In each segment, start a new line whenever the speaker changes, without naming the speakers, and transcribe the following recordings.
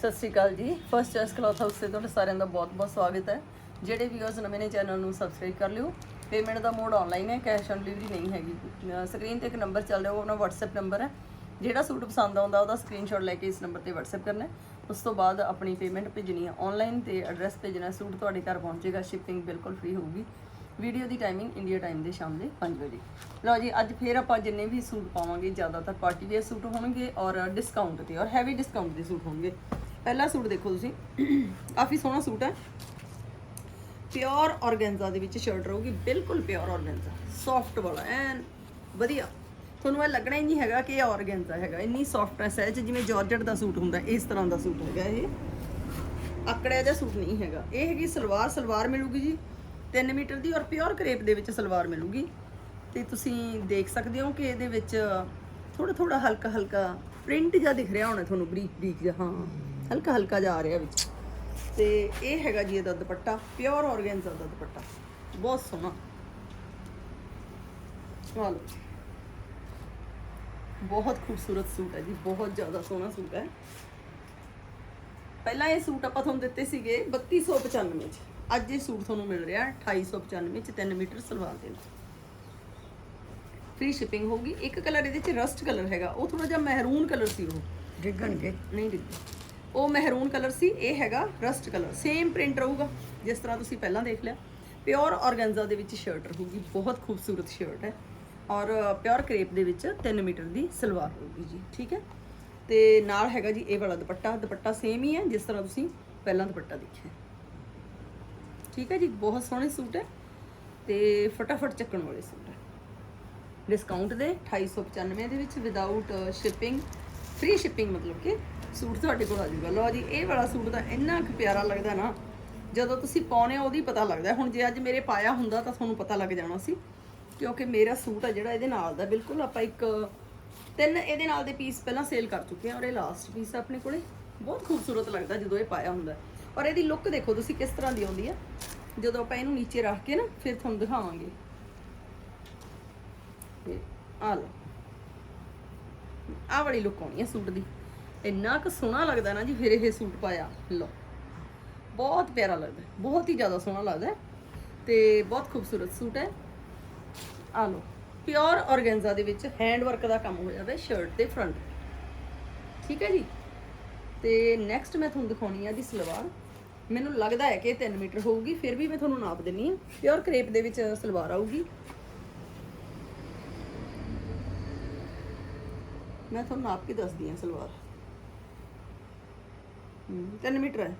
ਸਤਿ ਸ਼੍ਰੀ ਅਕਾਲ ਜੀ। First choice cloth house ਤੇ ਤੁਹਾਡਾ ਸਾਰਿਆਂ ਦਾ ਬਹੁਤ-ਬਹੁਤ ਸਵਾਗਤ ਹੈ। ਜਿਹੜੇ ਵੀਅਰਸ ਨਵੇਂ ਨੇ ਚੈਨਲ ਨੂੰ ਸਬਸਕ੍ਰਾਈਬ ਕਰ ਲਿਓ। ਪੇਮੈਂਟ ਦਾ ਮੋਡ ਆਨਲਾਈਨ ਹੈ ਕੈਸ਼ ਔਨ ਡਿਲੀਵਰੀ ਨਹੀਂ ਹੈਗੀ। ਸਕਰੀਨ ਤੇ ਇੱਕ ਨੰਬਰ ਚੱਲ ਰਿਹਾ, ਉਹ ਆਪਣਾ WhatsApp ਨੰਬਰ ਹੈ। ਜਿਹੜਾ ਸੂਟ ਪਸੰਦ ਆਉਂਦਾ, ਉਹਦਾ ਸਕਰੀਨਸ਼ਾਟ ਲੈ ਕੇ ਇਸ ਨੰਬਰ ਤੇ WhatsApp ਕਰਨਾ ਉਸ ਤੋਂ ਬਾਅਦ ਆਪਣੀ ਪੇਮੈਂਟ ਭੇਜਣੀ ਹੈ ਆਨਲਾਈਨ ਤੇ ਐਡਰੈਸ ਭੇਜਣਾ ਸੂਟ ਤੁਹਾਡੇ ਘਰ ਪਹੁੰਚੇਗਾ ਸ਼ਿਪਿੰਗ ਬਿਲਕੁਲ ਫ੍ਰੀ ਹੋਊਗੀ। ਵੀਡੀਓ ਦੀ ਟਾਈਮਿੰਗ ਇੰਡੀਆ ਟਾਈਮ ਦੇ ਸ਼ਾਮ ਦੇ 5 ਵਜੇ। ਲਓ ਜੀ, ਅੱਜ ਫੇਰ ਆਪਾਂ ਜਿੰਨੇ ਵੀ ਸੂਟ ਪਾਵਾਂਗੇ, ਜ਼ਿਆਦਾਤਰ ਪਾਰਟੀ ਵੇਅਰ ਸੂਟ ਹੋਣਗੇ ਔਰ ਡਿਸਕਾਊਂਟ ਤੇ, ਔਰ ਹੈਵੀ ਡਿਸਕਾਊਂਟ ਦੇ ਸੂਟ ਹੋਣਗੇ। ਪਹਿਲਾ ਸੂਟ ਦੇਖੋ ਤੁਸੀਂ। ਕਾਫੀ ਸੋਹਣਾ ਸੂਟ ਹੈ। ਪਿਓਰ ਔਰਗੈਂਜ਼ਾ ਦੇ ਵਿੱਚ ਸ਼ਰਟ ਰਹੂਗੀ, ਬਿਲਕੁਲ ਪਿਓਰ ਔਰਗੈਂਜ਼ਾ ਸੌਫਟ ਵਾਲਾ, ਐਨ ਵਧੀਆ। ਤੁਹਾਨੂੰ ਇਹ ਲੱਗਣਾ ਹੀ ਨਹੀਂ ਹੈਗਾ ਕਿ ਇਹ ਔਰਗੈਂਜ਼ਾ ਹੈਗਾ। ਇੰਨੀ ਸੌਫਟਨੈਸ ਹੈ 'ਚ ਜਿਵੇਂ ਜਾਰਜਟ ਦਾ ਸੂਟ ਹੁੰਦਾ, ਇਸ ਤਰ੍ਹਾਂ ਦਾ ਸੂਟ ਹੈਗਾ ਇਹ। ਆਕੜਿਆ ਜਿਹਾ ਸੂਟ ਨਹੀਂ ਹੈਗਾ। ਇਹ ਹੈਗੀ ਸਲਵਾਰ ਸਲਵਾਰ ਮਿਲੂਗੀ ਜੀ। 3 ਮੀਟਰ ਦੀ ਔਰ ਪਿਓਰ ਕਰੇਪ ਦੇ ਵਿੱਚ ਸਲਵਾਰ ਮਿਲੂਗੀ। ਤੇ ਤੁਸੀਂ ਦੇਖ ਸਕਦੇ ਹੋ ਕਿ ਇਹਦੇ ਵਿੱਚ ਥੋੜਾ ਥੋੜਾ ਹਲਕਾ ਹਲਕਾ ਪ੍ਰਿੰਟ ਜਿਹਾ ਦਿਖ ਰਿਹਾ ਹੋਣਾ ਤੁਹਾਨੂੰ ਬਰੀਕ ਬਰੀਕ ਜਿਹਾ, ਹਾਂ। ਹਲਕਾ ਹਲਕਾ ਆ ਰਿਹਾ ਵਿੱਚ। ਤੇ ਇਹ ਹੈਗਾ ਜੀ ਇਹਦਾ ਦੁਪੱਟਾ ਪਿਓਰ ਔਰਗੈਂਜ਼ਾ ਦਾ ਦੁਪੱਟਾ। ਬਹੁਤ ਸੋਹਣਾ। ਲਓ। ਬਹੁਤ ਖੂਬਸੂਰਤ ਸੂਟ ਹੈ ਜੀ ਬਹੁਤ ਜ਼ਿਆਦਾ ਸੋਹਣਾ ਸੂਟ ਹੈ। ਪਹਿਲਾਂ ਇਹ ਸੂਟ ਆਪਾਂ ਤੁਹਾਨੂੰ ਦਿੱਤੇ ਸੀਗੇ 3295 ਚ। ਅੱਜ ਇਹ ਸੂਟ ਤੁਹਾਨੂੰ ਮਿਲ ਰਿਹਾ 2895 ਚ 3 ਮੀਟਰ ਸਲਵਾਰ ਦੇ ਨਾਲ। ਫ੍ਰੀ ਸ਼ਿਪਿੰਗ ਹੋਊਗੀ। ਇੱਕ ਕਲਰ ਇਹਦੇ ਚ ਰਸਟ ਕਲਰ ਹੈਗਾ। ਉਹ ਥੋੜਾ ਜਿਹਾ ਮਹਿਰੂਨ ਕਲਰ ਸੀ ਉਹ।
ਡਿੱਗਣਗੇ।
ਨਹੀਂ ਡਿੱਗਦਾ ਉਹ ਮਹਿਰੂਨ ਕਲਰ ਸੀ, ਇਹ ਹੈਗਾ ਰਸਟ ਕਲਰ। ਸੇਮ ਪ੍ਰਿੰਟ ਰਹੂਗਾ, ਜਿਸ ਤਰ੍ਹਾਂ ਤੁਸੀਂ ਪਹਿਲਾਂ ਦੇਖ ਲਿਆ। ਪਿਓਰ ਔਰਗੈਂਜ਼ਾ ਦੇ ਵਿੱਚ ਸ਼ਰਟ ਰਹੂਗੀ, ਬਹੁਤ ਖੂਬਸੂਰਤ ਸ਼ਰਟ ਹੈ। ਔਰ ਪਿਓਰ ਕਰੇਪ ਦੇ ਵਿੱਚ 3 ਮੀਟਰ ਦੀ ਸਲਵਾਰ ਹੋਊਗੀ ਜੀ, ਠੀਕ ਹੈ? ਤੇ ਨਾਲ ਹੈਗਾ ਜੀ ਇਹ ਵਾਲਾ ਦੁਪੱਟਾ ਦੁਪੱਟਾ ਸੇਮ ਹੀ ਹੈ, ਜਿਸ ਤਰ੍ਹਾਂ ਤੁਸੀਂ ਪਹਿਲਾਂ ਦੁਪੱਟਾ ਦੇਖਿਆ ਠੀਕ ਹੈ ਜੀ, ਬਹੁਤ ਸੋਹਣੇ ਸੂਟ ਹੈ ਤੇ ਫਟਾਫਟ ਚੱਕਣ ਵਾਲੇ ਸੂਟ ਹੈ। ਡਿਸਕਾਊਂਟ ਦੇ 2895 ਦੇ ਵਿੱਚ ਵਿਦਆਊਟ ਸ਼ਿਪਿੰਗ ਫ੍ਰੀ ਸ਼ਿਪਿੰਗ ਮਤਲਬ ਕਿ ਸੂਟ ਤੁਹਾਡੇ ਕੋਲ ਆ ਜਾਊਗਾ। ਲਓ ਜੀ, ਇਹ ਵਾਲਾ ਸੂਟ ਤਾਂ ਇੰਨਾ ਕੁ ਪਿਆਰਾ ਲੱਗਦਾ ਨਾ, ਜਦੋਂ ਤੁਸੀਂ ਪਾਉਨੇ ਹੋ ਉਹਦੀ ਪਤਾ ਲੱਗਦਾ। ਹੁਣ ਜੇ ਅੱਜ ਮੇਰੇ ਪਾਇਆ ਹੁੰਦਾ ਤਾਂ ਤੁਹਾਨੂੰ ਪਤਾ ਲੱਗ ਜਾਣਾ ਸੀ, ਕਿਉਂਕਿ ਮੇਰਾ ਸੂਟ ਆ ਜਿਹੜਾ ਇਹਦੇ ਨਾਲ ਦਾ। ਬਿਲਕੁਲ ਆਪਾਂ ਇੱਕ ਤਿੰਨ ਇਹਦੇ ਨਾਲ ਦੇ ਪੀਸ ਪਹਿਲਾਂ ਸੇਲ ਕਰ ਚੁੱਕੇ ਹਾਂ ਔਰ ਇਹ ਲਾਸਟ ਪੀਸ ਆਪਣੇ ਕੋਲੇ। ਬਹੁਤ ਖੂਬਸੂਰਤ ਲੱਗਦਾ ਜਦੋਂ ਇਹ ਪਾਇਆ ਹੁੰਦਾ। ਔਰ ਇਹਦੀ ਲੁੱਕ ਦੇਖੋ ਤੁਸੀਂ ਕਿਸ ਤਰ੍ਹਾਂ ਦੀ ਆਉਂਦੀ ਆ। ਜਦੋਂ ਆਪਾਂ ਇਹਨੂੰ ਨੀਚੇ ਰੱਖ ਕੇ ਨਾ, ਫਿਰ ਤੁਹਾਨੂੰ ਦਿਖਾਵਾਂਗੇ। ਤੇ ਆ ਲਓ। ਆਹ ਵਾਲੀ ਲੁੱਕ ਆਉਣੀ ਹੈ ਸੂਟ ਦੀ। ਇੰਨਾ ਕੁ ਸੋਹਣਾ ਲੱਗਦਾ ਨਾ ਜੀ, ਫਿਰ ਇਹ ਸੂਟ ਪਾਇਆ। ਲਓ। ਬਹੁਤ ਪਿਆਰਾ ਲੱਗਦਾ। ਬਹੁਤ ਹੀ ਜ਼ਿਆਦਾ ਸੋਹਣਾ ਲੱਗਦਾ ਹੈ। ਤੇ ਬਹੁਤ ਖੂਬਸੂਰਤ ਸੂਟ ਹੈ। ਆ ਲਓ। ਪਿਓਰ ਔਰਗੈਂਜ਼ਾ ਦੇ ਵਿੱਚ ਹੈਂਡ ਵਰਕ ਦਾ ਕੰਮ ਹੋ ਜਾਂਦਾ ਸ਼ਰਟ ਤੇ। ਫਰੰਟ ਠੀਕ ਹੈ ਜੀ? ਤੇ ਨੈਕਸਟ ਮੈਂ ਤੁਹਾਨੂੰ ਦਿਖਾਉਣੀ ਆ ਦੀ ਸਲਵਾਰ। ਮੈਨੂੰ ਲੱਗਦਾ ਹੈ ਕਿ ਇਹ 3 ਮੀਟਰ ਹੋਊਗੀ, ਫਿਰ ਵੀ ਮੈਂ ਤੁਹਾਨੂੰ ਨਾਪ ਦਿੰਨੀ ਆ। ਪਿਓਰ ਕਰੇਪ ਦੇ ਵਿੱਚ ਸਲਵਾਰ ਆਊਗੀ। ਮੈਂ ਤੁਹਾਨੂੰ ਨਾਪ ਕੇ ਦੱਸਦੀ ਹਾਂ ਸਲਵਾਰ। 3 ਮੀਟਰ ਹੈ।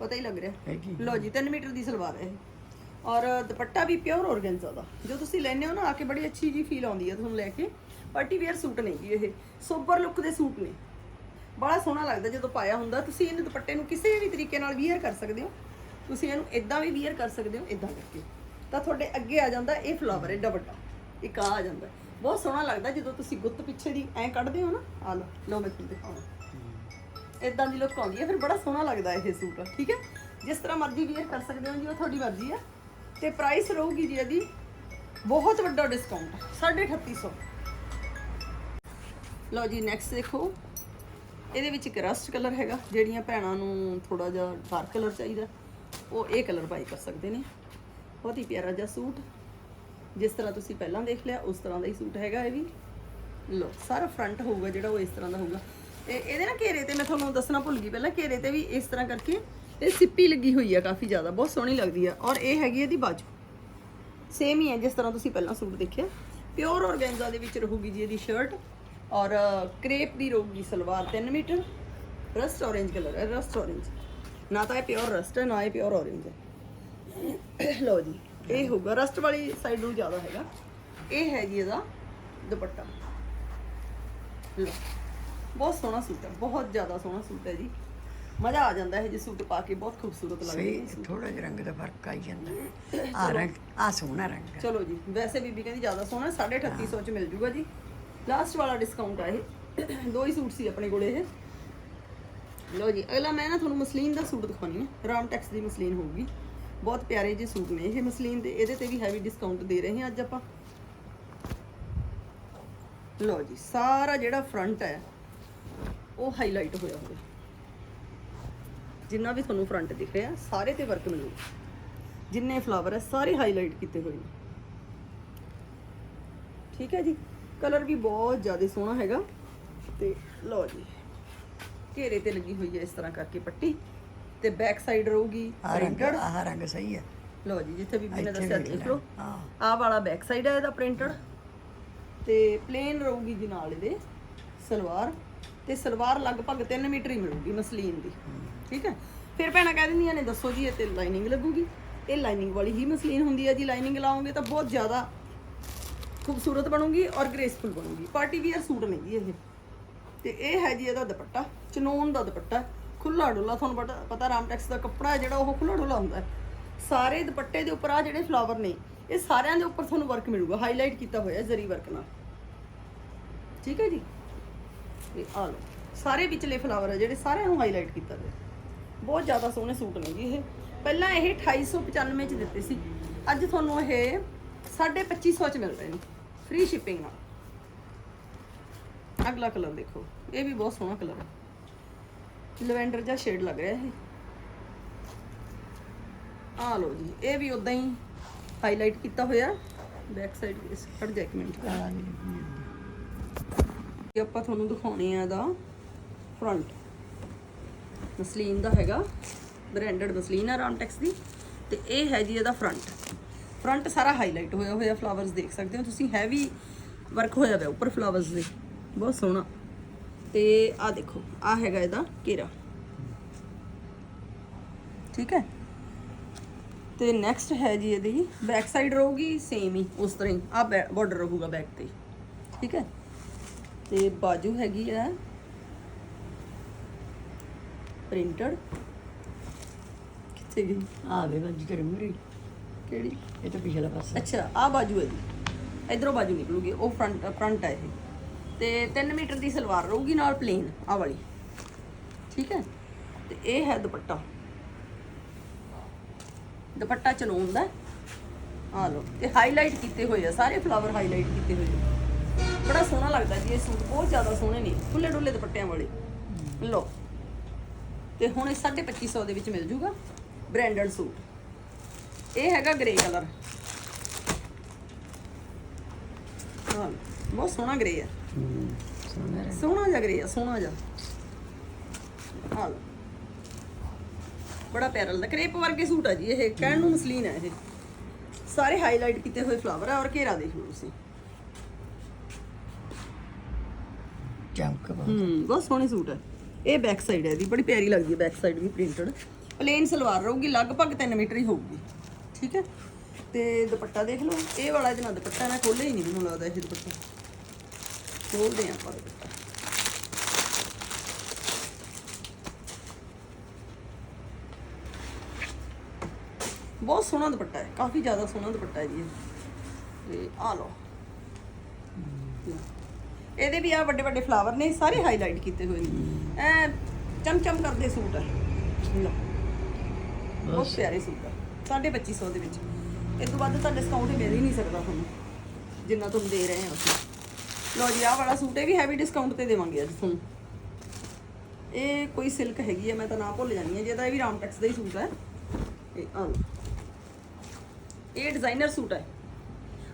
ਪਤਾ ਹੀ ਲੱਗ ਰਿਹਾ।
ਹੈਗੀ।
ਲਓ ਜੀ 3 ਮੀਟਰ ਦੀ ਸਲਵਾਰ ਹੈ ਇਹ। ਔਰ ਦੁਪੱਟਾ ਵੀ ਪਿਓਰ ਔਰਗੈਂਜ਼ਾ ਦਾ। ਜੋ ਤੁਸੀਂ ਲੈਨੇ ਹੋ ਨਾ ਆ ਕੇ ਬੜੀ ਅੱਛੀ ਜੀ ਫੀਲ ਆਉਂਦੀ ਹੈ ਤੁਹਾਨੂੰ ਲੈ ਕੇ। ਪਾਰਟੀ ਵੇਅਰ ਸੂਟ ਨਹੀਂ ਜੀ ਇਹ। ਸੋਬਰ ਲੁੱਕ ਦੇ ਸੂਟ ਨੇ। ਬੜਾ ਸੋਹਣਾ ਲੱਗਦਾ ਜਦੋਂ ਪਾਇਆ ਹੁੰਦਾ। ਤੁਸੀਂ ਇਹਨੂੰ ਦੁਪੱਟੇ ਨੂੰ ਕਿਸੇ ਵੀ ਤਰੀਕੇ ਨਾਲ ਵੀਅਰ ਕਰ ਸਕਦੇ ਹੋ। ਤੁਸੀਂ ਇਹਨੂੰ ਇਦਾਂ ਵੀ ਵੀਅਰ ਕਰ ਸਕਦੇ ਹੋ ਇਦਾਂ ਕਰਕੇ। ਤਾਂ ਤੁਹਾਡੇ ਅੱਗੇ ਆ ਜਾਂਦਾ ਇਹ ਫਲਾਵਰ ਐਡਾ ਵੱਡਾ। ਇੱਕ ਆ ਆ ਜਾਂਦਾ। ਬਹੁਤ ਸੋਹਣਾ ਲੱਗਦਾ ਜਦੋਂ ਤੁਸੀਂ ਗੁੱਤ ਪਿੱਛੇ ਦੀ ਐਂ ਕੱਢਦੇ ਹੋ ਨਾ। ਆ ਲਓ ਲਓ ਮੈਂ ਤੁਹਾਨੂੰ ਦਿਖਾਵਾਂ। ਇਦਾਂ ਦੀ ਲੁੱਕ ਆਉਂਦੀ ਹੈ, ਫਿਰ ਬੜਾ ਸੋਹਣਾ ਲੱਗਦਾ ਇਹ ਸੂਟ, ਠੀਕ ਹੈ? ਜਿਸ ਤਰ੍ਹਾਂ ਮਰਜ਼ੀ ਵੀਅਰ ਕਰ ਸਕਦੇ ਹੋ ਜੀ, ਉਹ ਤੁਹਾਡੀ ਮਰਜ਼ੀ ਹੈ। ਤੇ ਪ੍ਰਾਈਸ ਰਹੂਗੀ ਜੀ ਇਹਦੀ ਬਹੁਤ ਵੱਡਾ ਡਿਸਕਾਊਂਟ 3850 ਲਓ ਜੀ ਨੈਕਸਟ ਦੇਖੋ। ਇਹਦੇ ਵਿੱਚ ਇੱਕ ਰਸਟ ਕਲਰ ਹੈਗਾ, ਜਿਹੜੀਆਂ ਭੈਣਾਂ ਨੂੰ ਥੋੜਾ ਜਿਹਾ ਡਾਰਕ ਕਲਰ ਚਾਹੀਦਾ। ਉਹ ਇਹ ਕਲਰ ਬਾਈ ਕਰ ਸਕਦੇ ਨੇ। ਬਹੁਤ ਹੀ ਪਿਆਰਾ ਜਿਹਾ ਸੂਟ। ਜਿਸ ਤਰ੍ਹਾਂ ਤੁਸੀਂ ਪਹਿਲਾਂ ਦੇਖ ਲਿਆ, ਉਸ ਤਰ੍ਹਾਂ ਦਾ ਹੀ ਸੂਟ ਹੈਗਾ ਇਹ ਵੀ। ਲੋ ਸਾਰਾ ਫਰੰਟ ਹੋਊਗਾ ਜਿਹੜਾ ਉਹ ਇਸ ਤਰ੍ਹਾਂ ਦਾ ਹੋਊਗਾ। ਤੇ ਇਹਦੇ ਨਾ ਘੇਰੇ ਤੇ ਮੈਂ ਤੁਹਾਨੂੰ ਦੱਸਣਾ ਭੁੱਲ ਗਈ ਪਹਿਲਾਂ, ਘੇਰੇ ਤੇ ਵੀ ਇਸ ਤਰ੍ਹਾਂ ਕਰਕੇ ਇਹ ਸਿੱਪੀ ਲੱਗੀ ਹੋਈ ਆ ਕਾਫੀ ਜ਼ਿਆਦਾ, ਬਹੁਤ ਸੋਹਣੀ ਲੱਗਦੀ ਆ ਔਰ ਇਹ ਹੈਗੀ ਇਹਦੀ ਬਾਜੂ। ਸੇਮ ਹੀ ਹੈ ਜਿਸ ਤਰ੍ਹਾਂ ਤੁਸੀਂ ਪਹਿਲਾਂ ਸੂਟ ਦੇਖਿਆ। ਪਿਓਰ ਔਰਗੈਂਜ਼ਾ ਦੇ ਵਿੱਚ ਰਹੂਗੀ ਜੀ ਇਹਦੀ ਸ਼ਰਟ ਔਰ ਕ੍ਰੇਪ ਦੀ ਰਹੂਗੀ salwar 3 metre. Rust orange colour ਹੈ ਰਸਟ orange ਨਾ ਤਾਂ ਇਹ ਪਿਓਰ ਰਸਟ ਹੈ, ਨਾ ਇਹ ਪਿਓਰ orange ਹੈ। ਲਓ ਜੀ, ਇਹ ਹੋਊਗਾ ਰਸਟ ਵਾਲੀ ਸਾਈਡ ਨੂੰ ਜ਼ਿਆਦਾ ਹੈਗਾ। ਇਹ ਹੈ ਜੀ ਇਹਦਾ ਦੁਪੱਟਾ। ਲਓ। ਬਹੁਤ ਸੋਹਣਾ ਸੂਟ ਹੈ ਬਹੁਤ ਜ਼ਿਆਦਾ ਸੋਹਣਾ ਸੂਟ ਹੈ ਜੀ। ਮਜ਼ਾ ਆ ਜਾਂਦਾ ਹੈ ਜੀ ਸੂਟ ਪਾ ਕੇ ਬਹੁਤ ਖੂਬਸੂਰਤ ਲੱਗਦਾ ਹੈ
ਥੋੜਾ ਜਿਹਾ ਰੰਗ ਦਾ ਫ਼ਰਕ ਆਈ ਜਾਂਦਾ। ਆ ਰੰਗ ਆ ਸੋਹਣਾ ਰੰਗ ਹੈ।
ਚਲੋ ਜੀ ਵੈਸੇ ਬੀਬੀ ਕਹਿੰਦੀ ਜ਼ਿਆਦਾ ਸੋਹਣਾ 3850 ਚ ਮਿਲ ਜੂਗਾ ਜੀ। ਲਾਸਟ ਵਾਲਾ ਡਿਸਕਾਊਂਟ ਆ ਇਹ। ਦੋ ਹੀ ਸੂਟ ਸੀ ਆਪਣੇ ਕੋਲੇ ਇਹ। ਲੋ ਜੀ ਅਗਲਾ ਮੈਂ ਨਾ ਤੁਹਾਨੂੰ ਮਸਲੀਨ ਦਾ ਸੂਟ ਦਿਖਾਉਣੀ ਹੈ। ਰਾਮਟੈਕਸ ਦੀ ਮਸਲੀਨ ਹੋਊਗੀ। ਬਹੁਤ ਪਿਆਰੇ ਜਿਹੇ ਸੂਟ ਨੇ ਇਹ ਮਸਲੀਨ ਦੇ ਇਹਦੇ ਤੇ ਵੀ ਹੈਵੀ ਡਿਸਕਾਊਂਟ ਦੇ ਰਹੇ ਹਾਂ ਅੱਜ ਆਪਾਂ। ਲੋ ਜੀ ਸਾਰਾ ਜਿਹੜਾ ਫਰੰਟ ਹੈ ਉਹ ਹਾਈਲਾਈਟ ਹੋਇਆ ਹੋਇਆ ਜਿੰਨਾ ਵੀ ਤੁਹਾਨੂੰ ਫਰੰਟ ਦਿਖ ਰਿਹਾ ਸਾਰੇ ਤੇ ਵਰਕ ਮਿਲੂ। ਜਿੰਨੇ ਫਲਾਵਰ ਹੈ ਸਾਰੇ ਹਾਈਲਾਈਟ ਕੀਤੇ ਹੋਏ ਨੇ। ਠੀਕ ਹੈ ਜੀ? ਕਲਰ ਵੀ ਬਹੁਤ ਜ਼ਿਆਦਾ ਸੋਹਣਾ ਹੈਗਾ। ਤੇ ਲਓ ਜੀ ਘੇਰੇ ਤੇ ਲੱਗੀ ਹੋਈ ਹੈ ਇਸ ਤਰ੍ਹਾਂ ਕਰਕੇ ਪੱਟੀ। ਤੇ ਬੈਕ ਸਾਈਡ ਰਹੂਗੀ ਪ੍ਰਿੰਟਡ
ਆਹ ਰੰਗ ਸਹੀ ਹੈ।
ਲਓ ਜੀ ਜਿੱਥੇ ਬੀਬੀ ਨੇ ਦੱਸਿਆ ਦੇਖ। ਲਓ। ਆਹ ਵਾਲਾ ਬੈਕ ਸਾਈਡ ਹੈ ਇਹਦਾ ਪ੍ਰਿੰਟਡ ਤੇ ਪਲੇਨ ਰਹੂਗੀ ਜੀ ਨਾਲ ਇਹਦੇ। ਸਲਵਾਰ। ਤੇ ਸਲਵਾਰ ਲਗਭਗ 3 ਮੀਟਰ ਹੀ ਮਿਲੂਗੀ ਮਸਲੀਨ ਦੀ। ਠੀਕ ਹੈ? ਫਿਰ ਭੈਣਾਂ ਕਹਿ ਦਿੰਦੀਆਂ ਨੇ, ਦੱਸੋ ਜੀ, ਇਹ ਤੇ ਲਾਈਨਿੰਗ ਲੱਗੂਗੀ? ਇਹ ਲਾਈਨਿੰਗ ਵਾਲੀ ਹੀ ਮਸਲੀਨ ਹੁੰਦੀ ਹੈ ਜੀ। ਲਾਈਨਿੰਗ ਲਾਓਗੇ ਤਾਂ ਬਹੁਤ ਜ਼ਿਆਦਾ ਖੂਬਸੂਰਤ ਬਣੂਗੀ ਔਰ ਗ੍ਰੇਸਫੁਲ ਬਣੂਗੀ। ਪਾਰਟੀ ਵੀਅਰ ਸੂਟ ਨਹੀਂ ਜੀ ਇਹ। ਤੇ ਇਹ ਹੈ ਜੀ ਇਹਦਾ ਦੁਪੱਟਾ, ਚਨੋਨ ਦਾ ਦੁਪੱਟਾ। ਖੁੱਲਾ ਡੁੱਲਾ ਤੁਹਾਨੂੰ ਪਤਾ ਪਤਾ ਰਾਮਟੈਕਸ ਦਾ ਕੱਪੜਾ ਜਿਹੜਾ ਉਹ ਖੁੱਲਾ ਡੁੱਲਾ ਹੁੰਦਾ ਸਾਰੇ ਦੁਪੱਟੇ ਦੇ ਉੱਪਰ ਆ ਜਿਹੜੇ ਫਲਾਵਰ ਨੇ, ਇਹ ਸਾਰਿਆਂ ਦੇ ਉੱਪਰ ਤੁਹਾਨੂੰ ਵਰਕ ਮਿਲੂਗਾ। ਹਾਈਲਾਈਟ ਕੀਤਾ ਹੋਇਆ ਜ਼ਰੀ ਵਰਕ ਨਾਲ। ਠੀਕ ਹੈ ਜੀ? ਤੇ ਆ ਲਓ। ਸਾਰੇ ਵਿਚਲੇ ਫਲਾਵਰ ਆ ਜਿਹੜੇ ਸਾਰਿਆਂ ਨੂੰ ਹਾਈਲਾਈਟ ਕੀਤਾ ਗਿਆ। ਬਹੁਤ ਜ਼ਿਆਦਾ ਸੋਹਣੇ ਸੂਟ ਨੇ ਜੀ ਇਹ। ਪਹਿਲਾਂ ਇਹ 2895 ਚ ਦਿੱਤੇ ਸੀ। ਅੱਜ ਤੁਹਾਨੂੰ ਇਹ 2550 ਚ ਮਿਲ ਰਹੇ ਨੇ। ਫ੍ਰੀ ਸ਼ਿਪਿੰਗ ਨਾਲ। ਅਗਲਾ ਕਲਰ ਦੇਖੋ। ਇਹ ਵੀ ਬਹੁਤ ਸੋਹਣਾ ਕਲਰ ਹੈ ਲਵੈਂਡਰ ਜਿਹਾ ਸ਼ੇਡ ਲੱਗ ਰਿਹਾ ਇਹ। ਆ ਲਓ ਜੀ, ਇਹ ਵੀ ਉਦਾਂ ਹੀ ਹਾਈਲਾਈਟ ਕੀਤਾ ਹੋਇਆ। ਬੈਕ ਸਾਈਡ ਇਸ ਖੜ ਜਾ ਇੱਕ ਮਿੰਟ। ਇਹ ਆਪਾਂ ਤੁਹਾਨੂੰ ਦਿਖਾਉਣੇ ਆ ਇਹਦਾ ਫਰੰਟ ਮਸਲੀਨ ਦਾ ਹੈਗਾ ਬ੍ਰਾਂਡਡ ਮਸਲੀਨ ਆ ਰਾਮਟੈਕਸ ਦੀ, ਤੇ ਇਹ ਹੈ ਜੀ ਇਹਦਾ ਫਰੰਟ ਫਰੰਟ ਸਾਰਾ ਹਾਈਲਾਈਟ ਹੋਇਆ ਹੋਇਆ ਫਲਾਵਰਸ ਦੇਖ ਸਕਦੇ ਹੋ, ਤੁਸੀਂ ਹੈਵੀ ਵਰਕ ਹੋਇਆ ਹੋਇਆ ਉੱਪਰ ਫਲਾਵਰਸ ਦੇ। ਬਹੁਤ ਸੋਹਣਾ। ਤੇ ਆ ਦੇਖੋ ਆ ਹੈਗਾ ਇਹਦਾ ਘੇਰਾ। ਠੀਕ ਹੈ? ਤੇ ਨੈਕਸਟ ਹੈ ਜੀ ਇਹਦੀ ਬੈਕ ਸਾਈਡ ਰਹੂਗੀ ਸੇਮ ਹੀ, ਉਸ ਤਰ੍ਹਾਂ ਹੀ। ਆ ਬਾਰਡਰ ਰਹੂਗਾ ਬੈਕ ਤੇ। ਠੀਕ ਹੈ? ਤੇ ਬਾਜੂ ਹੈਗੀ ਹੈ ਪ੍ਰਿੰਟਡ। ਕਿੱਥੇ ਗਈ?
ਆਹ ਵੇ ਬੰਜ ਤੇਰੀ ਮੇਰੀ
ਕਿਹੜੀ?
ਇਹ ਤਾਂ ਪਿਛਲਾ ਪਾਸਾ।
ਅੱਛਾ ਆ ਬਾਜੂ ਹੈ ਜੀ। ਇਧਰੋਂ ਬਾਜੂ ਨਿਕਲੂਗੀ ਉਹ ਫਰੰਟ ਫਰੰਟ ਹੈ ਇਹ। ਤੇ 3 ਮੀਟਰ ਦੀ ਸਲਵਾਰ ਰਹੂਗੀ ਨਾਲ ਪਲੇਨ ਆ ਵਾਲੀ। ਠੀਕ ਹੈ? ਤੇ ਇਹ ਹੈ ਦੁਪੱਟਾ। ਦੁਪੱਟਾ ਚਨੋਨ ਦਾ। ਆ ਲਓ ਤੇ ਹਾਈਲਾਈਟ ਕੀਤੇ ਹੋਏ ਆ ਸਾਰੇ ਫਲਾਵਰ ਹਾਈਲਾਈਟ ਕੀਤੇ ਹੋਏ ਆ। ਬੜਾ ਸੋਹਣਾ ਲੱਗਦਾ ਜੀ ਇਹ ਸੂਟ ਬਹੁਤ ਜ਼ਿਆਦਾ ਸੋਹਣੇ ਨੇ ਖੁੱਲੇ ਡੁੱਲੇ ਦੁਪੱਟਿਆਂ ਵਾਲੇ। ਲਓ। ਤੇ ਹੁਣ ਇਹ 2550 ਦੇ ਵਿੱਚ ਮਿਲ ਜੂਗਾ ਬ੍ਰਾਂਡਡ ਸੂਟ। ਇਹ ਹੈਗਾ ਗ੍ਰੇ ਕਲਰ ਹਾਂ ਬਹੁਤ ਸੋਹਣਾ ਗ੍ਰੇ ਹੈ
ਹੂੰ ਸੋਹਣਾ
ਜਿਹਾ ਗ੍ਰੇ ਆ ਸੋਹਣਾ ਜਿਹਾ। ਹਾਂ। ਬੜਾ ਪਿਆਰਾ ਲੱਗਦਾ ਕ੍ਰੇਪ ਵਰਗੇ ਸੂਟ ਆ ਜੀ ਇਹ ਕਹਿਣ ਨੂੰ ਮਸਲੀਨ ਹੈ ਇਹ। ਸਾਰੇ ਹਾਈਲਾਈਟ ਕੀਤੇ ਹੋਏ ਫਲਾਵਰ ਆ ਔਰ ਘੇਰਾ ਦੇਖ ਲਓ ਤੁਸੀਂ।
ਚਮਕ ਬਹੁਤ
ਹੂੰ ਬਹੁਤ ਸੋਹਣੇ ਸੂਟ ਹੈ ਇਹ ਬੈਕ ਸਾਈਡ ਹੈ ਇਹਦੀ ਬੜੀ ਪਿਆਰੀ ਲੱਗਦੀ ਹੈ ਬੈਕ ਸਾਈਡ ਵੀ ਪ੍ਰਿੰਟਡ ਪਲੇਨ ਸਲਵਾਰ ਰਹੂਗੀ ਲਗਭਗ 3 ਮੀਟਰ ਹੀ ਹੋਊਗੀ। ਠੀਕ ਹੈ? ਤੇ ਦੁਪੱਟਾ ਦੇਖ ਲਓ ਇਹ ਵਾਲਾ ਨਾਲ ਦੁਪੱਟਾ ਮੈਂ ਖੋਲ੍ਹਿਆ ਹੀ ਨਹੀਂ ਮੈਨੂੰ ਲੱਗਦਾ ਇਹ ਦੁਪੱਟਾ। ਖੋਲਦੇ ਆਪਾਂ ਦੁਪੱਟਾ। ਬਹੁਤ ਸੋਹਣਾ ਦੁਪੱਟਾ ਹੈ ਕਾਫੀ ਜ਼ਿਆਦਾ ਸੋਹਣਾ ਦੁਪੱਟਾ ਹੈ ਜੀ ਇਹ। ਤੇ ਆ ਲਓ। ਇਹਦੇ ਵੀ ਆ ਵੱਡੇ ਵੱਡੇ ਫਲਾਵਰ ਨੇ ਸਾਰੇ ਹਾਈਲਾਈਟ ਕੀਤੇ ਹੋਏ ਨੇ। ਐ ਚਮ ਚਮ ਕਰਦੇ ਸੂਟ ਹੈ ਲਓ। ਬਹੁਤ ਪਿਆਰੇ ਸੂਟ ਆ। 2500 ਦੇ ਵਿੱਚ। ਇਸ ਤੋਂ ਵੱਧ ਤਾਂ ਡਿਸਕਾਊਂਟ ਹੀ ਮਿਲ ਹੀ ਨਹੀਂ ਸਕਦਾ ਤੁਹਾਨੂੰ ਜਿੰਨਾ ਤੁਹਾਨੂੰ ਦੇ ਰਹੇ ਹਾਂ ਅਸੀਂ। ਲਓ ਜੀ ਆਹ ਵਾਲਾ ਸੂਟ ਇਹ ਵੀ ਹੈਵੀ ਡਿਸਕਾਊਂਟ ਤੇ ਦੇਵਾਂਗੇ ਅੱਜ ਤੁਹਾਨੂੰ। ਇਹ ਕੋਈ ਸਿਲਕ ਹੈਗੀ ਹੈ ਮੈਂ ਤਾਂ ਨਾਮ ਭੁੱਲ ਜਾਣੀ ਹੈ ਜਿਹਦਾ ਇਹ ਵੀ ਰਾਮਟੈਕਸ ਦਾ ਹੀ ਸੂਟ ਹੈ ਇਹ ਆ ਲਓ। ਇਹ ਡਿਜ਼ਾਈਨਰ ਸੂਟ ਹੈ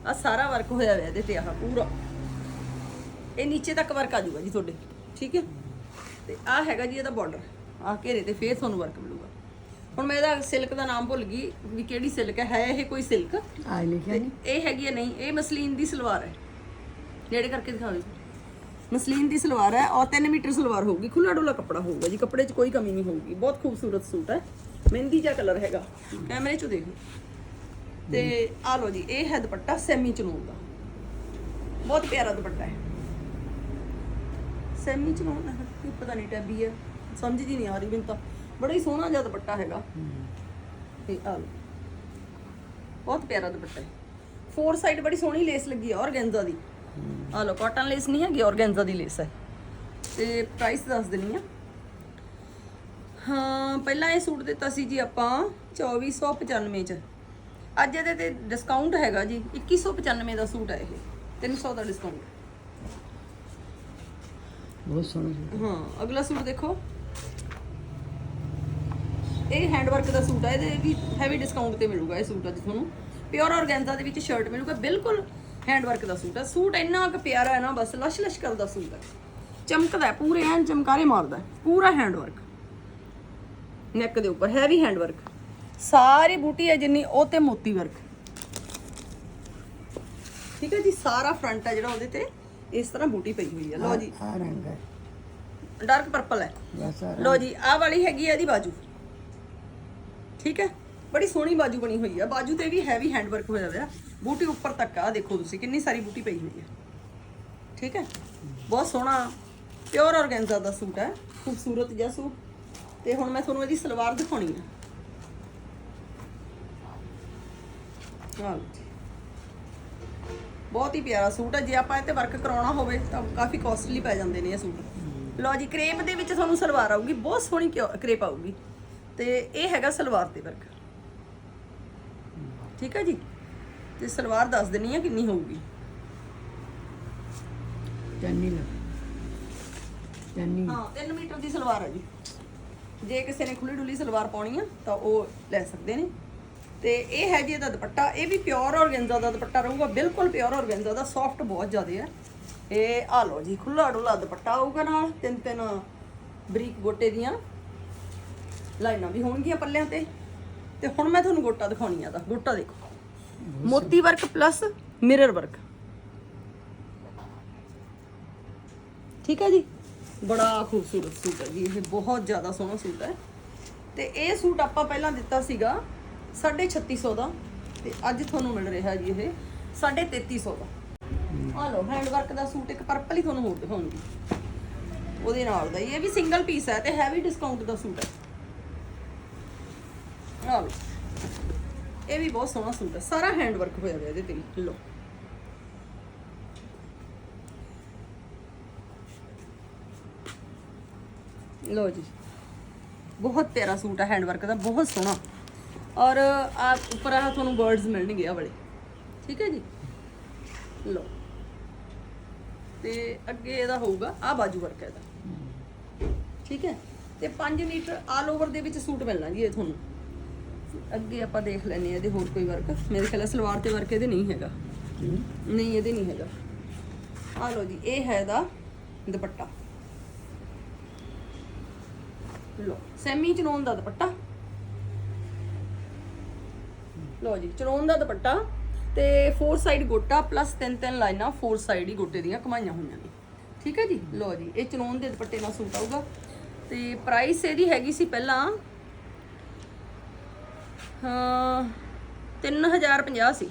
ਆ ਸਾਰਾ ਵਰਕ ਹੋਇਆ ਹੋਇਆ ਇਹਦੇ ਤੇ ਆਹ ਪੂਰਾ। ਇਹ ਨੀਚੇ ਤੱਕ ਵਰਕ ਆ ਜਾਊਗਾ ਜੀ ਤੁਹਾਡੇ ਠੀਕ ਹੈ? ਤੇ ਆ ਹੈਗਾ ਜੀ ਇਹਦਾ ਬਾਰਡਰ ਆ ਘੇਰੇ ਤੇ ਫੇਰ ਤੁਹਾਨੂੰ ਵਰਕ ਮਿਲੂਗਾ। ਹੁਣ ਮੈਂ ਇਹਦਾ ਸਿਲਕ ਦਾ ਨਾਮ ਭੁੱਲ ਗਈ ਵੀ ਕਿਹੜੀ ਸਿਲਕ ਹੈ ਹੈ ਇਹ ਕੋਈ ਸਿਲਕ
ਆ ਲਿਖਿਆ ਨਹੀਂ।
ਇਹ ਹੈਗੀ ਹੈ ਨਹੀਂ ਇਹ ਮਸਲੀਨ ਦੀ ਸਲਵਾਰ ਹੈ। ਨੇੜੇ ਕਰਕੇ ਦਿਖਾਓ ਜੀ ਮਸਲੀਨ ਦੀ ਸਲਵਾਰ ਹੈ ਔਰ 3 ਮੀਟਰ ਸਲਵਾਰ ਹੋਊਗੀ ਖੁੱਲਾ ਡੁੱਲਾ ਕੱਪੜਾ ਹੋਊਗਾ ਜੀ ਕੱਪੜੇ 'ਚ ਕੋਈ ਕਮੀ ਨਹੀਂ ਹੋਊਗੀ ਬਹੁਤ ਖੂਬਸੂਰਤ ਸੂਟ ਹੈ। ਮਹਿੰਦੀ ਜਿਹਾ ਕਲਰ ਹੈਗਾ ਕੈਮਰੇ 'ਚ ਦੇਖੋ ਤੇ ਆ ਲਓ ਜੀ ਇਹ ਹੈ ਦੁਪੱਟਾ ਸੈਮੀ ਚਨੋਨ ਦਾ। ਬਹੁਤ ਪਿਆਰਾ ਦੁਪੱਟਾ ਹੈ। ਸੈਮੀ ਚਨੋਨ ਹੈ ਕੀ ਪਤਾ ਨਹੀਂ ਟੈਬੀ ਹੈ ਸਮਝ ਜੀ ਨਹੀਂ ਆ ਰਹੀ ਮੈਨੂੰ ਤਾਂ। ਬੜਾ ਹੀ ਸੋਹਣਾ ਜਿਹਾ ਦੁਪੱਟਾ ਹੈਗਾ। ਤੇ ਆ ਲਓ। ਬਹੁਤ ਪਿਆਰਾ ਦੁਪੱਟਾ ਹੈ। ਫੋਰ ਸਾਈਡ ਬੜੀ ਸੋਹਣੀ ਲੇਸ ਲੱਗੀ ਹੈ ਔਰਗੈਂਜ਼ਾ ਦੀ। ਆ ਲਓ ਕਾਟਨ ਲੇਸ ਨਹੀਂ ਹੈਗੀ ਔਰਗੈਂਜ਼ਾ ਦੀ ਲੇਸ ਹੈ। ਤੇ ਪ੍ਰਾਈਸ ਦੱਸ ਦਿੰਨੀ ਆ ਹਾਂ ਪਹਿਲਾਂ ਇਹ ਸੂਟ ਦਿੱਤਾ ਸੀ ਜੀ ਆਪਾਂ 2495 ਚ। ਅੱਜ ਇਹਦੇ ਤੇ ਡਿਸਕਾਊਂਟ ਹੈਗਾ ਜੀ 2195 ਦਾ ਸੂਟ ਹੈ ਇਹ। 300 ਦਾ ਡਿਸਕਾਊਂਟ
ਬਹੁਤ ਸੋਹਣਾ ਸੂਟ
ਹਾਂ। ਅਗਲਾ ਸੂਟ ਦੇਖੋ। ਇਹ ਹੈਂਡ ਦਾ ਸੂਟ ਹੈ ਇਹਦੇ ਵੀ ਹੈਵੀ ਡਿਸਕਾਊਂਟ ਤੇ ਮਿਲੂਗਾ ਇਹ ਸੂਟ ਅੱਜ ਤੁਹਾਨੂੰ। ਪਿਓਰ ਆਰਗੈਂਜ਼ਾ ਦੇ ਵਿੱਚ ਸ਼ਰਟ ਮਿਲੂਗਾ, ਬਿਲਕੁਲ ਹੈਂਡ ਦਾ ਸੂਟ ਹੈ ਸੂਟ ਇੰਨਾ ਕੁ ਪਿਆਰਾ ਹੈ ਨਾ, ਬਸ ਲਸ਼ ਲਸ਼ ਕਰਦਾ ਸੂਟ ਹੈ ਚਮਕਦਾ ਪੂਰੇ ਐਨ ਚਮਕਾਰੇ ਮਾਰਦਾ ਪੂਰਾ ਹੈਂਡਵਰਕ ਨੈਕ ਦੇ ਉੱਪਰ ਹੈਵੀ ਹੈਂਡਵਰਕ ਸਾਰੀ ਬੂਟੀ ਹੈ ਜਿੰਨੀ, ਉਹ ਤੇ ਮੋਤੀ ਵਰਕ ਠੀਕ ਹੈ ਜੀ, ਸਾਰਾ ਫਰੰਟ ਹੈ ਜਿਹੜਾ ਉਹਦੇ ਤੇ। ਇਸ ਤਰ੍ਹਾਂ ਬੂਟੀ ਪਈ ਹੋਈ ਹੈ ਲਓ ਜੀ।
ਆ ਰੰਗ ਹੈ।
ਡਾਰਕ ਪਰਪਲ ਹੈ। ਲੋ ਜੀ ਆਹ ਵਾਲੀ ਹੈਗੀ ਹੈ ਇਹਦੀ ਬਾਜੂ। ਠੀਕ ਹੈ? ਬੜੀ ਸੋਹਣੀ ਬਾਜੂ ਬਣੀ ਹੋਈ ਹੈ ਬਾਜੂ ਤੇ ਵੀ ਹੈਵੀ ਹੈਂਡ ਵਰਕ ਹੋਇਆ ਹੋਇਆ। ਬੂਟੀ ਉੱਪਰ ਤੱਕ ਆ ਦੇਖੋ ਤੁਸੀਂ ਕਿੰਨੀ ਸਾਰੀ ਬੂਟੀ ਪਈ ਹੋਈ ਹੈ ਠੀਕ ਹੈ? ਬਹੁਤ ਸੋਹਣਾ ਪਿਓਰ ਆਰਗੈਂਜ਼ਾ ਦਾ ਸੂਟ ਹੈ। ਖੂਬਸੂਰਤ ਜਿਹਾ ਸੂਟ। ਤੇ ਹੁਣ ਮੈਂ ਤੁਹਾਨੂੰ ਇਹਦੀ ਸਲਵਾਰ ਦਿਖਾਉਣੀ ਹੈ ਜੀ। ਬਹੁਤ ਹੀ ਪਿਆਰਾ ਸੂਟ ਹੈ। ਜੇ ਆਪਾਂ ਇਹ ਤੇ ਵਰਕ ਕਰਾਉਣਾ ਹੋਵੇ ਤਾਂ ਕਾਫੀ ਕਾਸਟਲੀ ਪੈ ਜਾਂਦੇ ਨੇ ਇਹ ਸੂਟ। ਲਓ ਜੀ ਕ੍ਰੇਪ ਦੇ ਵਿੱਚ ਤੁਹਾਨੂੰ ਸਲਵਾਰ ਆਊਗੀ ਬਹੁਤ ਸੋਹਣੀ ਕ੍ਰੇਪ ਆਊਗੀ। ਤੇ ਇਹ ਹੈਗਾ ਸਲਵਾਰ ਤੇ ਵਰਕ ਠੀਕ ਹੈ ਜੀ? ਤੇ ਸਲਵਾਰ ਦੱਸ ਦਿੰਨੀ ਆ ਕਿੰਨੀ ਹੋਊਗੀ।
ਚੰਨੀ ਲਾ। ਚੰਨੀ
ਹਾਂ 3 ਮੀਟਰ ਦੀ ਸਲਵਾਰ ਹੈ ਜੀ। ਜੇ ਕਿਸੇ ਨੇ ਖੁੱਲੀ ਡੁੱਲੀ ਸਲਵਾਰ ਪਾਉਣੀ ਆ ਤਾਂ ਉਹ ਲੈ ਸਕਦੇ ਨੇ। ਤੇ ਇਹ ਹੈ ਜੀ ਇਹਦਾ ਦੁਪੱਟਾ। ਇਹ ਵੀ ਪਿਓਰ ਔਰਗੈਂਜ਼ਾ ਦਾ ਦੁਪੱਟਾ ਰਹੂਗਾ, ਬਿਲਕੁਲ ਪਿਓਰ ਔਰਗੈਂਜ਼ਾ ਦਾ ਸੌਫਟ ਬਹੁਤ ਜ਼ਿਆਦਾ ਹੈ ਇਹ ਆ ਲਓ ਜੀ ਖੁੱਲਾ ਡੁੱਲਾ ਦੁਪੱਟਾ ਆਊਗਾ ਨਾਲ, ਤਿੰਨ ਤਿੰਨ ਬਰੀਕ ਗੋਟੇ ਦੀਆਂ ਲਾਈਨਾਂ ਵੀ ਹੋਣਗੀਆਂ ਪੱਲਿਆਂ ਤੇ। ਤੇ ਹੁਣ ਮੈਂ ਤੁਹਾਨੂੰ ਗੋਟਾ ਦਿਖਾਉਣੀ ਆ ਦਾ ਗੋਟਾ ਦੇਖੋ। ਮੋਤੀ ਵਰਕ ਪਲੱਸ ਮਿਰਰ ਵਰਕ ਠੀਕ ਹੈ ਜੀ? ਬੜਾ ਖੂਬਸੂਰਤ ਸੂਟ ਹੈ ਜੀ, ਇਹ ਬਹੁਤ ਜ਼ਿਆਦਾ ਸੋਹਣਾ ਸੂਟ ਹੈ। ਤੇ ਇਹ ਸੂਟ ਆਪਾਂ ਪਹਿਲਾਂ ਦਿੱਤਾ ਸੀਗਾ 3650 ਦਾ ਤੇ ਅੱਜ ਤੁਹਾਨੂੰ ਮਿਲ ਰਿਹਾ ਜੀ ਇਹ 3350 ਦਾ। ਆ ਲਓ ਹੈਂਡ ਵਰਕ ਦਾ ਸੂਟ ਇੱਕ ਪਰਪਲ ਹੀ ਤੁਹਾਨੂੰ ਹੋਰ ਦਿਖਾਉਂਗੀ। ਉਹਦੇ ਨਾਲ ਦਾ ਹੀ। ਇਹ ਵੀ ਸਿੰਗਲ ਪੀਸ ਹੈ ਤੇ ਹੈਵੀ ਡਿਸਕਾਊਂਟ ਦਾ ਸੂਟ ਹੈ। ਆ ਲਓ, ਇਹ ਵੀ ਬਹੁਤ ਸੋਹਣਾ ਸੂਟ ਹੈ। ਸਾਰਾ ਹੈਂਡ ਵਰਕ ਹੋਇਆ ਹੋਇਆ ਇਹਦੇ ਤੇ ਵੀ। ਲਓ। ਲੋ ਜੀ। ਬਹੁਤ ਪਿਆਰਾ ਸੂਟ ਹੈ ਹੈਂਡ ਵਰਕ ਦਾ, ਬਹੁਤ ਸੋਹਣਾ। ਔਰ ਆ ਉੱਪਰ ਆ ਤੁਹਾਨੂੰ ਬਰਡਸ ਮਿਲਣਗੇ ਆ ਵਾਲੇ। ਠੀਕ ਹੈ ਜੀ? ਲਓ। ਤੇ ਅੱਗੇ ਇਹਦਾ ਹੋਊਗਾ ਆ ਬਾਜੂ ਵਰਕ ਹੈ ਇਹਦਾ। ਠੀਕ ਹੈ? ਤੇ 5 ਮੀਟਰ ਆਲ ਓਵਰ ਦੇ ਵਿੱਚ ਸੂਟ ਮਿਲਣਾ ਜੀ ਇਹ ਤੁਹਾਨੂੰ। ਅੱਗੇ ਆਪਾਂ ਦੇਖ ਲੈਨੇ ਆ ਇਹਦੇ ਹੋਰ ਕੋਈ ਵਰਕ ਮੇਰੇ ਖਿਆਲ ਸਲਵਾਰ ਤੇ ਵਰਕ ਇਹਦੇ ਨਹੀਂ ਹੈਗਾ। ਨਹੀਂ, ਇਹਦੇ ਨਹੀਂ ਹੈਗਾ। ਆ ਲੋ ਜੀ, ਇਹ ਹੈ ਇਹਦਾ ਦੁਪੱਟਾ। ਲੋ ਸੈਮੀ ਚਨੋਨ ਦਾ ਦੁਪੱਟਾ। ਲਓ ਜੀ ਚਰੋਨ ਦਾ ਦੁਪੱਟਾ ਤੇ ਫੋਰ ਸਾਈਡ ਗੋਟਾ ਪਲੱਸ ਤਿੰਨ ਤਿੰਨ ਲਾਈਨਾਂ ਫੋਰ ਸਾਈਡ ਹੀ ਗੋਟੇ ਦੀਆਂ ਕਮਾਈਆਂ ਹੋਈਆਂ ਨੇ। ਠੀਕ ਹੈ ਜੀ? ਲਓ ਜੀ, ਇਹ ਚਨੋਨ ਦੇ ਦੁਪੱਟੇ ਨਾਲ ਸੂਟ ਆਊਗਾ। ਤੇ ਪ੍ਰਾਈਸ ਇਹਦੀ ਹੈਗੀ ਸੀ ਪਹਿਲਾਂ ਹਾਂ 3050 ਸੀ।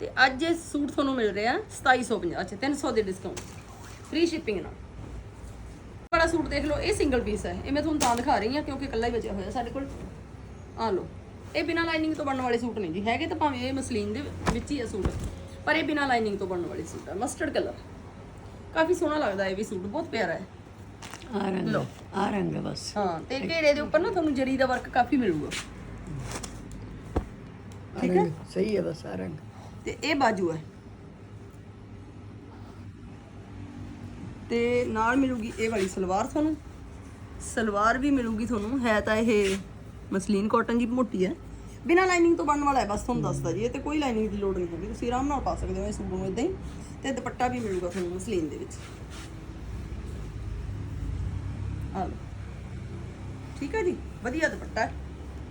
ਤੇ ਅੱਜ ਇਹ ਸੂਟ ਤੁਹਾਨੂੰ ਮਿਲ ਰਿਹਾ 2750 ਚ 300 ਦੇ ਡਿਸਕਾਊਂਟ ਫ੍ਰੀ ਸ਼ਿਪਿੰਗ ਨਾਲ। ਵਾਲਾ ਸੂਟ ਦੇਖ ਲਓ, ਇਹ ਸਿੰਗਲ ਪੀਸ ਹੈ। ਇਹ ਮੈਂ ਤੁਹਾਨੂੰ ਤਾਂ ਦਿਖਾ ਰਹੀ ਹਾਂ ਕਿਉਂਕਿ ਇਕੱਲਾ ਹੀ ਬਚਿਆ ਹੋਇਆ ਸਾਡੇ ਕੋਲ। ਆ ਲਓ। ਇਹ ਬਿਨਾ ਲਾਈਨਿੰਗ ਤੋਂ ਬਣਨ ਵਾਲੇ ਸੂਟ ਨਹੀਂ ਜੀ। ਹੈਗੇ ਤਾਂ ਭਾਵੇਂ ਇਹ ਮਸਲੀਨ ਦੇ ਵਿੱਚ ਹੀ ਹੈ ਸੂਟ ਪਰ ਇਹ ਬਿਨਾ ਲਾਈਨਿੰਗ ਤੋਂ ਬਣਨ ਵਾਲੇ ਸੂਟ ਹੈ ਮਸਟਰਡ ਕਲਰ ਕਾਫੀ ਸੋਹਣਾ ਲੱਗਦਾ ਇਹ ਵੀ ਸੂਟ ਬਹੁਤ ਪਿਆਰਾ ਹੈ।
ਆ ਰੰਗ
ਲਓ।
ਆ ਰੰਗ ਹੈ ਬਸ।
ਹਾਂ ਤੇ ਘੇਰੇ ਦੇ ਉੱਪਰ ਨਾ ਤੁਹਾਨੂੰ ਜਰੀ ਦਾ ਵਰਕ ਕਾਫੀ ਮਿਲੂਗਾ।
ਆ ਰੰਗ ਸਹੀ ਹੈ ਬਸ ਆ ਰੰਗ।
ਤੇ ਇਹ ਬਾਜੂ ਹੈ। ਤੇ ਨਾਲ ਮਿਲੂਗੀ ਇਹ ਵਾਲੀ ਸਲਵਾਰ ਤੁਹਾਨੂੰ। ਸਲਵਾਰ ਵੀ ਮਿਲੂਗੀ ਤੁਹਾਨੂੰ। ਹੈ ਤਾਂ ਇਹ ਮਸਲੀਨ ਕਾਟਨ ਜੀ ਮੋਟੀ ਹੈ। ਬਿਨਾ ਲਾਈਨਿੰਗ ਤੋਂ ਬਣਨ ਵਾਲਾ ਹੈ ਬਸ ਤੁਹਾਨੂੰ ਦੱਸਦਾ ਜੀ ਇਹ ਤੇ ਕੋਈ ਲਾਈਨਿੰਗ ਦੀ ਲੋੜ ਨਹੀਂ ਹੈਗੀ। ਤੁਸੀਂ ਆਰਾਮ ਨਾਲ ਪਾ ਸਕਦੇ ਹੋ ਇਹ ਸੂਟ ਨੂੰ ਇਦਾਂ ਹੀ ਤੇ ਦੁਪੱਟਾ ਵੀ ਮਿਲੂਗਾ ਤੁਹਾਨੂੰ ਮਸਲੀਨ ਦੇ ਵਿੱਚ। ਆ ਲਓ। ਠੀਕ ਹੈ ਜੀ ਵਧੀਆ ਦੁਪੱਟਾ ਹੈ।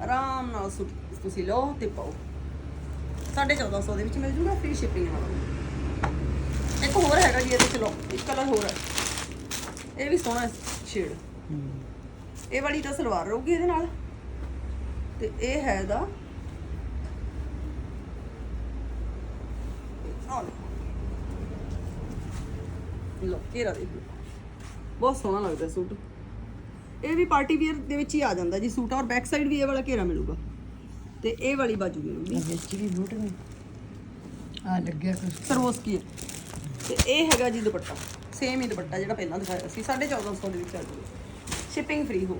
ਆਰਾਮ ਨਾਲ ਸੂਟ ਤੁਸੀਂ ਲਓ ਤੇ ਪਾਓ। 1450 ਦੇ ਵਿੱਚ ਮਿਲ ਜੂਗਾ ਫ੍ਰੀ ਸ਼ਿਪਿੰਗ ਨਾਲ ਇੱਕ ਹੋਰ ਹੈਗਾ ਜੀ ਇਹਦੇ ਚ ਲਓ ਇੱਕ ਕਲਰ ਹੋਰ ਹੈ। ਇਹ ਵੀ ਸੋਹਣਾ ਸ਼ੇਡ। ਇਹ ਵਾਲੀ ਤਾਂ ਸਲਵਾਰ ਰਹੂਗੀ ਇਹਦੇ ਨਾਲ। ਤੇ ਇਹ ਹੈ। ਲਓ ਘੇਰਾ ਦੇਖ ਲਓ ਬਹੁਤ ਸੋਹਣਾ ਲੱਗਦਾ ਸੂਟ। ਇਹ ਵੀ ਪਾਰਟੀ ਵੇਅਰ ਦੇ ਵਿੱਚ ਹੀ ਆ ਜਾਂਦਾ ਜੀ ਸੂਟ ਔਰ ਬੈਕ ਸਾਈਡ ਵੀ ਇਹ ਵਾਲਾ ਘੇਰਾ ਮਿਲੂਗਾ। ਤੇ ਇਹ ਵਾਲੀ ਬਾਜੂ ਮਿਲੂਗੀ।
ਵਿੱਚ ਵੀ ਬੂਟ ਨੇ। ਆ ਲੱਗਿਆ ਕੁਛ।
ਸਰਵੋਸਕੀ ਹੈ? ਤੇ ਇਹ ਹੈਗਾ ਜੀ ਦੁਪੱਟਾ। ਸੇਮ ਹੀ ਦੁਪੱਟਾ ਜਿਹੜਾ ਪਹਿਲਾਂ ਦਿਖਾਇਆ ਸੀ। 1450 ਦੇ ਵਿੱਚ ਆ ਜੂਗਾ ਸ਼ਿਪਿੰਗ ਫ੍ਰੀ ਹੋ।